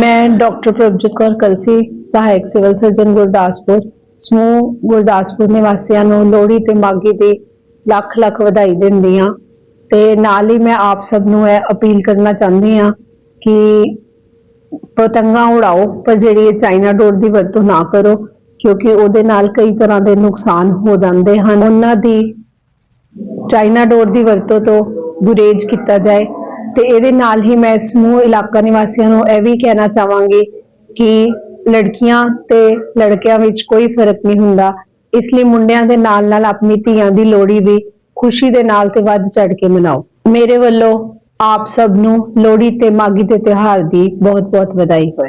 ਮੈਂ ਡਾਕਟਰ ਪ੍ਰਭਜੋਤ ਕੌਰ ਕਲਸੀ, ਸਹਾਇਕ civil surgeon Gurdaspur, ਸਮੂਹ ਗੁਰਦਾਸਪੁਰ ਨਿਵਾਸੀਆਂ ਨੂੰ ਲੋਹੜੀ ਤੇ ਮਾਘੀ ਦੀ ਲੱਖ ਲੱਖ ਵਧਾਈ ਦਿੰਦੀ ਹਾਂ। ਤੇ ਨਾਲ ਹੀ ਮੈਂ ਆਪ ਸਭ ਨੂੰ ਇਹ ਅਪੀਲ ਕਰਨਾ ਚਾਹੁੰਦੀ ਹਾਂ ਕਿ ਪਤੰਗਾਂ ਉਡਾਓ, ਪਰ ਜਿਹੜੀ ਇਹ ਚਾਈਨਾ ਡੋਰ ਦੀ ਵਰਤੋਂ ਨਾ ਕਰੋ, ਕਿਉਂਕਿ ਉਹਦੇ ਨਾਲ ਕਈ ਤਰ੍ਹਾਂ ਦੇ ਨੁਕਸਾਨ ਹੋ ਜਾਂਦੇ ਹਨ। ਉਹਨਾਂ ਦੀ ਚਾਈਨਾ ਡੋਰ ਦੀ ਵਰਤੋਂ ਤੋਂ ਗੁਰੇਜ਼ ਕੀਤਾ ਜਾਏ। ਤੇ ਇਹਦੇ ਨਾਲ ਹੀ ਮੈਂ ਸਮੂਹ ਇਲਾਕਾ ਨਿਵਾਸੀਆਂ ਨੂੰ ਇਹ ਵੀ ਕਹਿਣਾ ਚਾਹਾਂਗੀ ਕਿ ਲੜਕੀਆਂ ਤੇ ਲੜਕਿਆਂ ਵਿੱਚ ਕੋਈ ਫ਼ਰਕ ਨਹੀਂ ਹੁੰਦਾ। ਇਸ ਲਈ ਮੁੰਡਿਆਂ ਦੇ ਨਾਲ ਨਾਲ ਆਪਣੀ ਧੀਆਂ ਦੀ ਲੋਹੜੀ ਵੀ ਖੁਸ਼ੀ ਦੇ ਨਾਲ ਤੇ ਵੱਧ ਚੜ ਕੇ ਮਨਾਓ। ਮੇਰੇ ਵੱਲੋਂ ਆਪ ਸਭ ਨੂੰ ਲੋਹੜੀ ਤੇ ਮਾਘੀ ਦੇ ਤਿਉਹਾਰ ਦੀ ਬਹੁਤ ਬਹੁਤ ਵਧਾਈ ਹੋਏ।